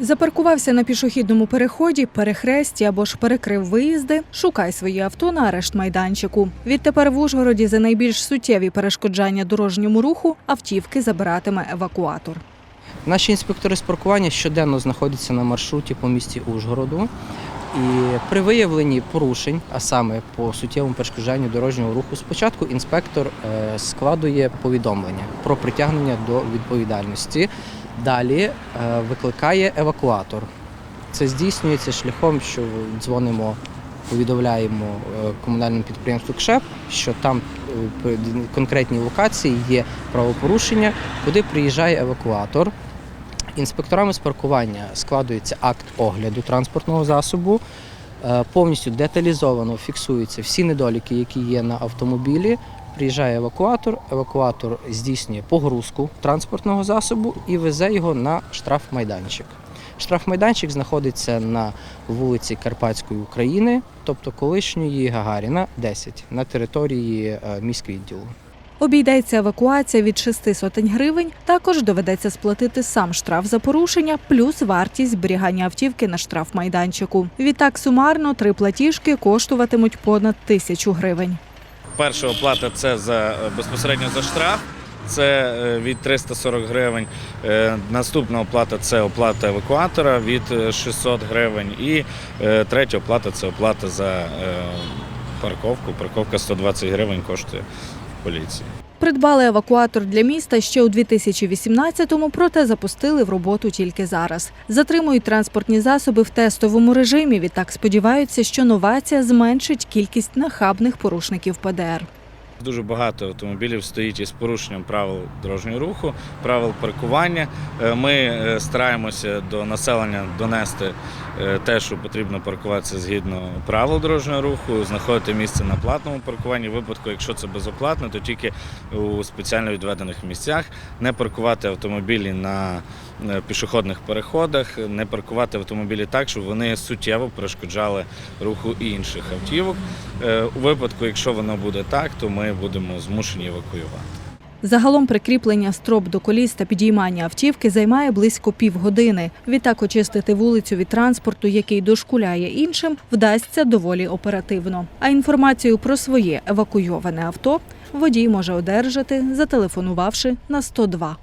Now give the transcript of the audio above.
Запаркувався на пішохідному переході, перехресті або ж перекрив виїзди. Шукай своє авто на арешт майданчику. Відтепер в Ужгороді за найбільш суттєві перешкоджання дорожньому руху автівки забиратиме евакуатор. Наші інспектори з паркування щоденно знаходяться на маршруті по місті Ужгороду. І при виявленні порушень, а саме по суттєвому перешкоджанню дорожнього руху, спочатку інспектор е, складує повідомлення про притягнення до відповідальності. Далі е, викликає евакуатор. Це здійснюється шляхом, що дзвонимо, повідомляємо е, комунальному підприємству КШЕП, що там е, по конкретній локації є правопорушення, куди приїжджає евакуатор. Інспекторами з паркування складується акт огляду транспортного засобу. Е, Повністю деталізовано фіксуються всі недоліки, які є на автомобілі. Приїжджає евакуатор, евакуатор здійснює погрузку транспортного засобу і везе його на штрафмайданчик. Штрафмайданчик знаходиться на вулиці Карпатської України, тобто колишньої Гагаріна, 10, на території е, міськвідділу. Обійдеться евакуація від 6 сотень гривень. Також доведеться сплатити сам штраф за порушення, плюс вартість зберігання автівки на штрафмайданчику. Відтак сумарно три платіжки коштуватимуть понад тисячу гривень. Перша оплата це за безпосередньо за штраф. Це е, від 340 гривень. Е, Наступна оплата це оплата евакуатора від е, 600 гривень. І е, третя оплата це оплата за е, парковку. Парковка 120 гривень коштує поліції. Придбали евакуатор для міста ще у 2018-му, проте запустили в роботу тільки зараз. Затримують транспортні засоби в тестовому режимі. Відтак сподіваються, що новація зменшить кількість нахабних порушників ПДР. Дуже багато автомобілів стоїть із порушенням правил дорожнього руху, правил паркування. Е, Ми е, стараємося до населення донести е, те, що потрібно паркуватися згідно правил дорожнього руху, знаходити місце на платному паркуванні. В випадку, якщо це безоплатно, то тільки у спеціально відведених місцях, не паркувати автомобілі на пішохідних переходах, не паркувати автомобілі так, щоб вони суттєво перешкоджали руху інших автівок. У випадку, якщо воно буде так, то будемо змушені евакуювати. Загалом прикріплення строп до коліс та підіймання автівки займає близько півгодини. Відтак очистити вулицю від транспорту, який дошкуляє іншим, вдасться доволі оперативно. А інформацію про своє евакуйоване авто водій може одержати, зателефонувавши на 102.